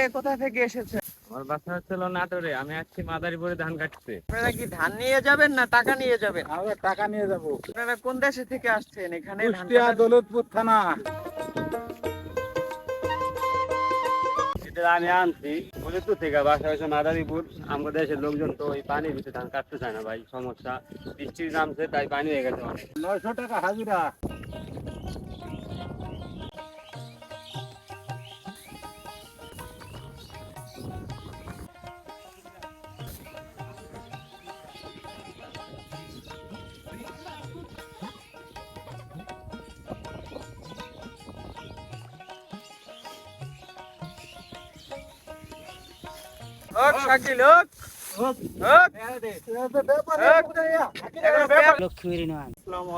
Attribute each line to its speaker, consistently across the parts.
Speaker 1: আপনি কোথা থেকে এসেছেন
Speaker 2: আমার বাসা হচ্ছিল নাটোরে আমি আসছি মাদারীপুরে ধান কাটতে।
Speaker 1: আপনারা কি ধান নিয়ে যাবেন না টাকা নিয়ে যাবেন?
Speaker 3: আমরা টাকা নিয়ে যাব।
Speaker 1: আপনারা কোন দেশে থেকে আসছেন? এখানে
Speaker 3: কুষ্টিয়া দৌলতপুর থানা।
Speaker 2: আমি আনছি। থেকে বাসা হয়েছে মাদারীপুর। আমাদের দেশের লোকজন তো ওই পানির ভিতরে ধান কাটতে চায় না ভাই সমস্যা। বৃষ্টির নামছে তাই পানি হয়ে গেছে অনেক।
Speaker 3: নয়শো টাকা হাজিরা।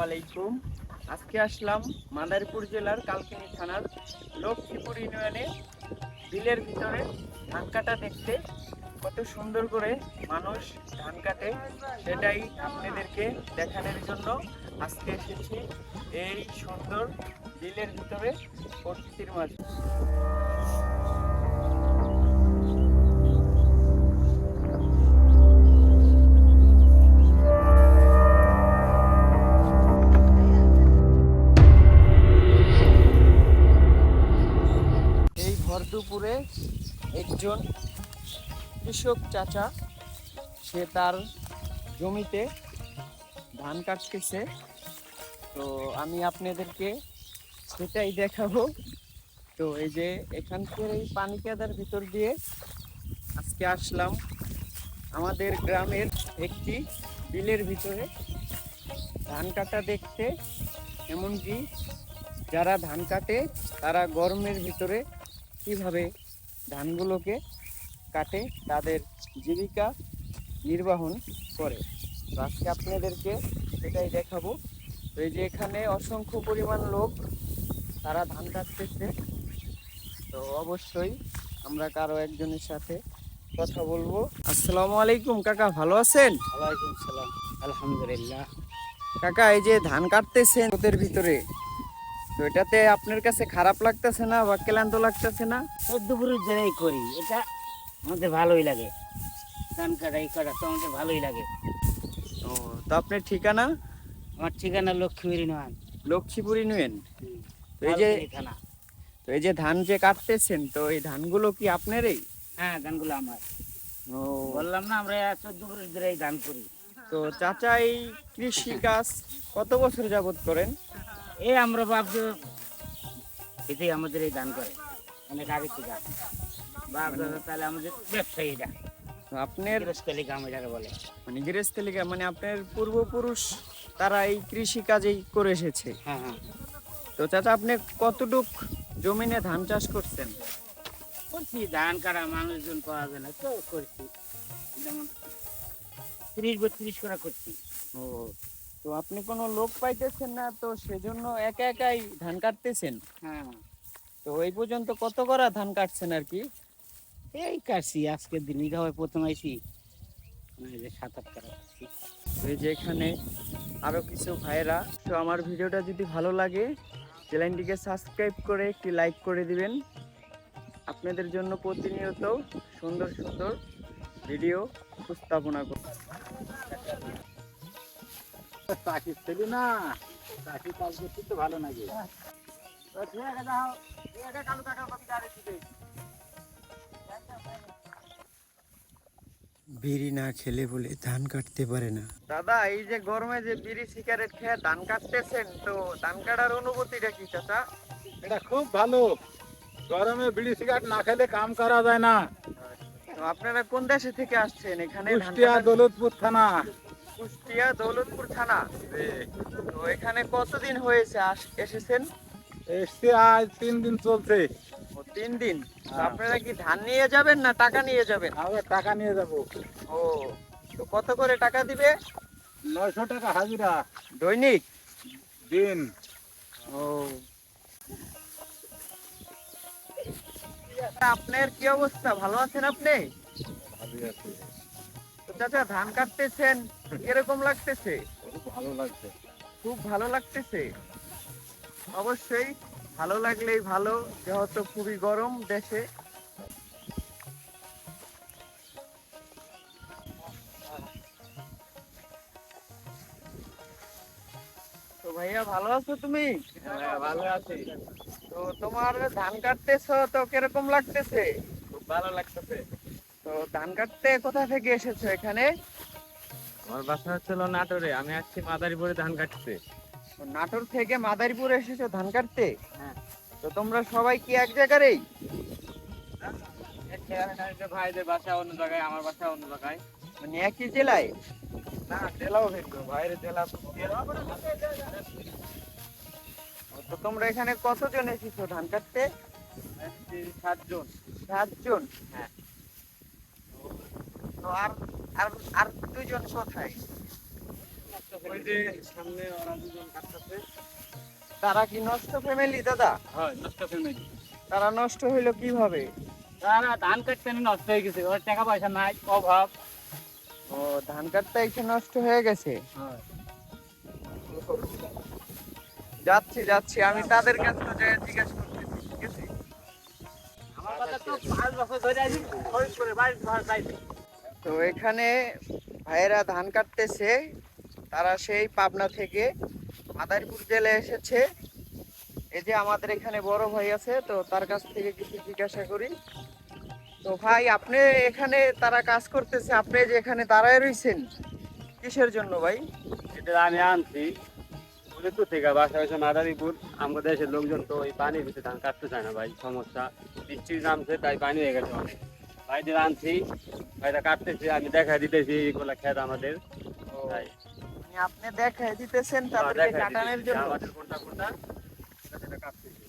Speaker 1: আলাইকুম। আজকে আসলাম মাদারীপুর জেলার কালকিনি থানার লক্ষ্মীপুর ইউনিয়নে বিলের ভিতরে ধান কাটা দেখতে। কত সুন্দর করে মানুষ ধান কাটে সেটাই আপনাদেরকে দেখানোর জন্য আজকে এসেছি এই সুন্দর বিলের ভিতরে প্রকৃতির মাঝে। ভর দুপুরে একজন কৃষক চাচা, সে তার জমিতে ধান কাটতেছে। তো আমি আপনাদেরকে সেটাই দেখাবো। তো এই যে এখানকার এই পানি কাদার ভিতর দিয়ে আজকে আসলাম। আমাদের গ্রামের একটি বিলের ভিতরে ধান কাটা দেখতে। এমনকি যারা ধান কাটে, তারা গরমের ভিতরে কীভাবে ধানগুলোকে কাটে তাদের জীবিকা নির্বাহন করে। তো আজকে আপনাদেরকে সেটাই দেখাবো। তো এই যে এখানে অসংখ্য পরিমাণ লোক তারা ধান কাটতেছে। তো অবশ্যই আমরা কারও একজনের সাথে কথা বলব। আসসালামু আলাইকুম কাকা ভালো আছেন?
Speaker 4: ওয়ালাইকুম সালাম। আলহামদুলিল্লাহ।
Speaker 1: কাকা এই যে ধান কাটতেছেন ওদের ভিতরে তো এটাতে আপনার কাছে খারাপ লাগতেছে না বা ক্লান্ত লাগতেছে না?
Speaker 4: দুপুরের যারাই করি এটা আমাদের ভালোই লাগে। ধান কাটা এই কাটা তো আমাদের ভালোই লাগে।
Speaker 1: ও তো আপনার ঠিকানা?
Speaker 4: আমার ঠিকানা লক্ষ্মীর নয়
Speaker 1: লক্ষ্মীপুর ইউনিয়ন? তো এই যে
Speaker 4: থানা
Speaker 1: তো এই যে ধান যে কাটতেছেন তো এই ধানগুলো কি আপনারই?
Speaker 4: হ্যাঁ ধানগুলো আমার।
Speaker 1: ও।
Speaker 4: বললাম না আমরা চোদ্দ বছর ধরে এই ধান করি।
Speaker 1: তো চাচা এই কৃষি কাজ কত বছর যাবত করেন?
Speaker 4: এই আমরা ভাবছি এটাই আমাদের এই ধান করে। অনেক আগে থেকে। বাপ দাদা তাহলে আমাদের ব্যবসায়ী এটা
Speaker 1: আপনার
Speaker 4: গৃহস্থলী গ্রাম এটাকে বলে।
Speaker 1: মানে গৃহস্থলিকা মানে আপনার পূর্বপুরুষ তারা এই কৃষি কাজেই করে এসেছে।
Speaker 4: হ্যাঁ হ্যাঁ।
Speaker 1: তো চাচা আপনি কতটুক জমিনে ধান চাষ করছেন?
Speaker 4: করছি ধান কাটা মানুষজন পাওয়া যায় না তো করছি। যেমন ত্রিশ বত্রিশ করা করছি।
Speaker 1: ও তো আপনি কোনো লোক পাইতেছেন না তো সেজন্য একা একাই ধান কাটতেছেন?
Speaker 4: হ্যাঁ।
Speaker 1: তো এই পর্যন্ত কত করা ধান কাটছেন আর কি?
Speaker 4: এই কাটছি আজকের দিন এটা হয় প্রথম আইসি যে সাত আট করা
Speaker 1: এই যে এখানে আরও কিছু ভাইয়েরা। তো আমার ভিডিওটা যদি ভালো লাগে চ্যানেলটিকে সাবস্ক্রাইব করে একটি লাইক করে দিবেন। আপনাদের জন্য প্রতিনিয়ত সুন্দর সুন্দর ভিডিও উপস্থাপনা করব।
Speaker 3: চাকরি ছিলি না চাকরি কাজ করতে তো ভালো লাগে।
Speaker 5: বিড়ি না খেলে বলে ধান কাটতে পারে না।
Speaker 1: দাদা এই যে গরমে যে বিড়ি সিগারেট খেয়ে ধান কাটতেছেন তো ধান কাটার অনুভূতিটা কি চাচা?
Speaker 3: এটা খুব ভালো। গরমে বিড়ি সিগারেট না খেলে কাম করা যায় না।
Speaker 1: তো আপনারা কোন দেশে থেকে আসছেন এখানে ধান
Speaker 3: কুষ্টিয়া দৌলতপুর থানা।
Speaker 1: কুষ্টিয়া দৌলতপুর থানা। তো এখানে কতদিন হয়েছে? এসেছেন?
Speaker 3: এসছে আজ তিন দিন চলছে।
Speaker 1: ও তিন দিন।
Speaker 3: হ্যাঁ।
Speaker 1: আপনারা কি ধান নিয়ে যাবেন না টাকা নিয়ে যাবেন?
Speaker 3: আমরা টাকা নিয়ে যাব।
Speaker 1: ও তো কত করে টাকা দিবে?
Speaker 3: নয়শো টাকা হাজিরা।
Speaker 1: দৈনিক?
Speaker 3: দিন।
Speaker 1: ও। আপনার কি অবস্থা? ভালো আছেন আপনি? চাচা ধান কাটতেছেন। এরকম লাগতেছে?
Speaker 3: ভালো লাগছে।
Speaker 1: খুব ভালো লাগতেছে? অবশ্যই ভালো লাগলেই ভালো যেহেতু খুবই গরম দেশে। তো ভাইয়া ভালো আছো তুমি?
Speaker 2: হ্যাঁ, ভালো আছি।
Speaker 1: তো তোমার ধান কাটতেছ তো কীরকম লাগতেছে?
Speaker 2: খুব ভালো লাগতেছে।
Speaker 1: তো ধান কাটতে কোথা থেকে এসেছ এখানে?
Speaker 2: আমার বাসা হচ্ছিল নাটোরে আমি আসছি মাদারীপুরে ধান কাটতে।
Speaker 1: নাটোর থেকে মাদারীপুর এসেছ ধান কাটতে?
Speaker 2: হ্যাঁ।
Speaker 1: তো তোমরা সবাই কি এক জায়গারই?
Speaker 2: ভাইদের বাসা অন্য জায়গায় আমার বাসা অন্য জায়গায়।
Speaker 1: মানে একই জেলায়?
Speaker 3: না জেলাও ভিন্ন বাইরে জেলা।
Speaker 1: তো তোমরা এখানে কতজন এসেছ ধান কাটতে?
Speaker 2: সাতজন।
Speaker 1: সাতজন?
Speaker 2: হ্যাঁ।
Speaker 1: তো আর আর আর দুজন কোথায়
Speaker 2: ওই যে সামনে ওরা দুজন কাটতেছে।
Speaker 1: তারা কি নষ্ট ফ্যামিলি দাদা?
Speaker 2: হয় নষ্ট ফ্যামিলি
Speaker 1: তারা নষ্ট হইল কীভাবে?
Speaker 4: তারা ধান কাটতে নষ্ট হয়ে গেছে। ওর টাকা পয়সা নাই অভাব।
Speaker 1: ও ধান কাটতে এসে নষ্ট হয়ে গেছে? যাচ্ছি যাচ্ছি। আমি তাদের কাছে যাই জিজ্ঞাসা করতেছি ঠিক আছে?
Speaker 4: আমার কথা তো পাঁচ বছর ধরে আছি খরচ করে বাড়ি ঘর চাইছে
Speaker 1: তো এখানে ভাইয়েরা ধান কাটতেছে, তারা সেই পাবনা থেকে মাদারীপুর জেলায় এসেছে। এই যে আমাদের এখানে বড় ভাই আছে, তো তার কাছ থেকে কিছু জিজ্ঞাসা করি। তো ভাই, আপনি এখানে তারা কাজ করতেছে, আপনি যে এখানে দাঁড়ায় রয়েছেন কিসের জন্য ভাই?
Speaker 2: এটা আমি আনছি। তো থেকে বাসা মাদারীপুর। আমাদের দেশের লোকজন তো ওই পানির ভিতরে ধান কাটতে চায় না ভাই, সমস্যা। বৃষ্টির নামছে, তাই পানি হয়ে গেছে অনেক। ভাইদের আনছি। ভাইটা কাটতেছি আমি দেখা দিতেছি এগুলা খেত আমাদের। তাই।
Speaker 1: মানে আপনি দেখায় দিতেছেন তাদেরকে কাটানোর জন্য।
Speaker 2: আমাদের কোনটা কোনটা? সেটা কাটতেছি।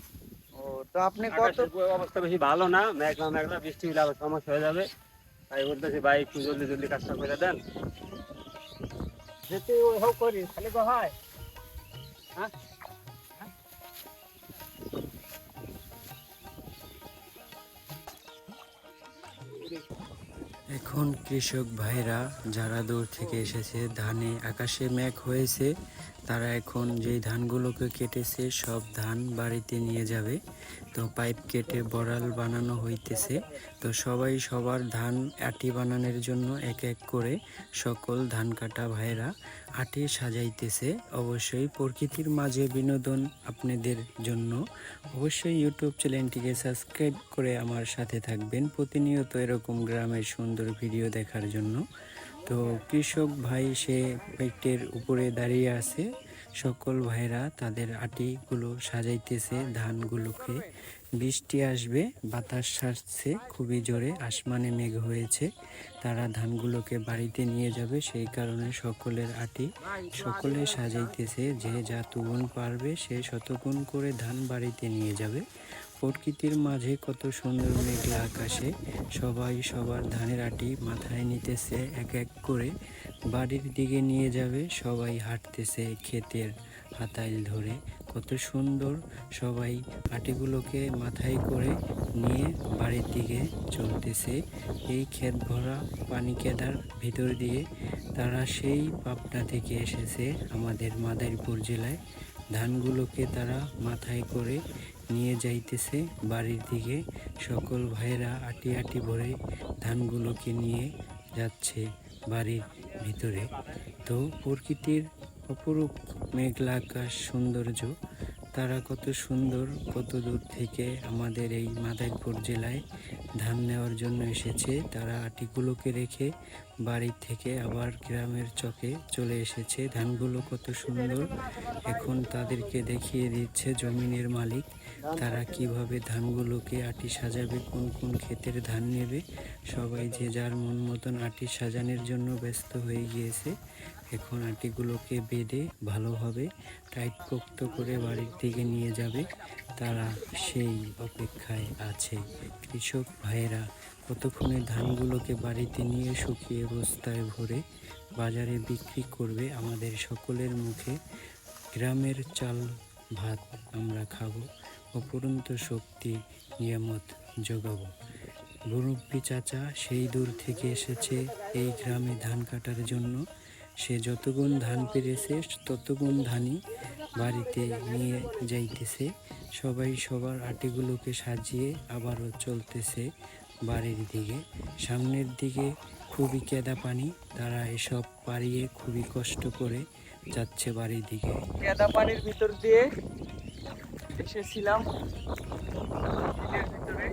Speaker 1: ও তো আপনি কত
Speaker 2: অবস্থা বেশি ভালো না মেঘলা মেঘলা বৃষ্টি হলে আবার সমস্যা হয়ে যাবে। তাই বলতেছি ভাই একটু জলদি জলদি কাজটা করে দেন।
Speaker 4: যেতে হোক করি খালি গো হয়?
Speaker 5: এখন কৃষক ভাইরা যারা দূর থেকে এসেছে ধানে আকাশে মেঘ হয়েছে তারা এখন যেই ধানগুলোকে কেটেছে, সব ধান বাড়িতে নিয়ে যাবে। তো পাইপ কেটে বড়াল বানানো হইতেছে। তো সবাই সবার ধান আটি বানানোর জন্য এক এক করে সকল ধান কাটা ভাইরা আটি সাজাইতেছে। অবশ্যই প্রকৃতির মাঝে বিনোদন আপনাদের জন্য। অবশ্যই ইউটিউব চ্যানেলটিকে সাবস্ক্রাইব করে আমার সাথে থাকবেন। প্রতিনিয়ত এরকম গ্রামের সুন্দর ভিডিও দেখার জন্য। তো কৃষক ভাই সে পেটের উপরে দাঁড়িয়ে আছে। সকল ভাইরা তাদের আটিগুলো সাজাইতেছে, ধানগুলোকে। বৃষ্টি আসবে, বাতাস ছাড়ছে খুবই জোরে আসমানে মেঘ হয়েছে। তারা ধানগুলোকে বাড়িতে নিয়ে যাবে, সেই কারণে সকলের আটি সকলে সাজাইতেছে। যে যতগুণ পারবে সে শতগুণ করে ধান বাড়িতে নিয়ে যাবে। প্রকৃতির মাঝে কত সুন্দর মেঘলা আকাশে সবাই সবার ধানের আটি মাথায় নিতেছে এক এক করে। বাড়ির দিকে নিয়ে যাবে সবাই হাঁটতেছে ক্ষেতের হাতাইল ধরে। কত সুন্দর সবাই আটিগুলোকে মাথায় করে নিয়ে বাড়ির দিকে চলতেছে। এই ক্ষেত ভরা পানি কেদার ভিতর দিয়ে তারা সেই পাবনা থেকে এসেছে আমাদের মাদারীপুর জেলায়। ধানগুলোকে তারা মাথায় করে নিয়ে যাইতেছে বাড়ির দিকে। সকল ভাইয়েরা আটি আটি ভরে ধানগুলোকে নিয়ে যাচ্ছে বাড়ির ভিতরে। তো প্রকৃতির অপরূপ মেঘলা আকাশ সৌন্দর্য, তারা কত সুন্দর, কত দূর থেকে আমাদের এই মাদারীপুর জেলায় ধান নেওয়ার জন্য এসেছে। তারা আটিগুলোকে রেখে বাড়ি থেকে আবার গ্রামের চকে চলে এসেছে। ধানগুলো কত সুন্দর, এখন তাদেরকে দেখিয়ে দিচ্ছে জমিনের মালিক। তারা কীভাবে ধানগুলোকে আটি সাজাবে, কোন কোন ক্ষেতের ধান নেবে, সবাই যে যার মন মতন আটি সাজানোর জন্য ব্যস্ত হয়ে গিয়েছে, এখন আটিগুলোকে বেঁধে ভালোভাবে টাইট পোক্ত করে বাড়ির দিকে নিয়ে যাবে, তারা সেই অপেক্ষায় আছে। কৃষক ভাইয়েরা, কতক্ষণে ধানগুলোকে বাড়িতে নিয়ে শুকিয়ে বস্তায় ভরে বাজারে বিক্রি করবে আমাদের সকলের মুখে? গ্রামের চাল ভাত আমরা খাব। অপরন্ত শক্তি নিয়ামত যোগাবো মুরব্বী চাচা সেই দূর থেকে এসেছে এই গ্রামে ধান কাটার জন্য। সে যতগুণ ধান পেরেছে, ততগুণ ধানই বাড়িতে নিয়ে যাইতেছে। সবাই সবার আটিগুলোকে সাজিয়ে আবারও চলতেছে বাড়ির দিকে। সামনের দিকে খুবই কেদা পানি, তারা এসব পাড়িয়ে খুবই কষ্ট করে যাচ্ছে বাড়ির দিকে।
Speaker 1: কেদা পানির ভিতর দিয়ে এসেছিলাম বিলের ভিতরে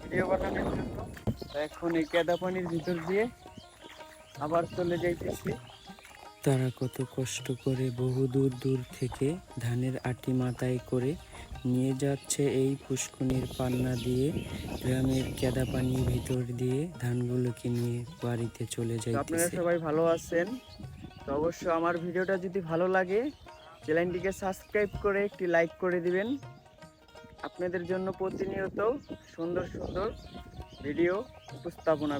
Speaker 1: ভিডিও বানানোর জন্য এখন এই কেদা পানির ভিতর দিয়ে আবার চলে যাইতেছি।
Speaker 5: তারা কত কষ্ট করে বহু দূর দূর থেকে ধানের আটি মাথায় করে নিয়ে যাচ্ছে এই পুষ্কনির পান্না দিয়ে গ্রামের কেদা পানির ভিতর দিয়ে ধানগুলোকে নিয়ে বাড়িতে চলে
Speaker 1: তো আপনারা সবাই ভালো আছেন? তো অবশ্য আমার ভিডিওটা যদি ভালো লাগে চ্যানেলটিকে সাবস্ক্রাইব করে একটি লাইক করে দিবেন। আপনাদের জন্য প্রতিনিয়ত সুন্দর সুন্দর ভিডিও উপস্থাপনা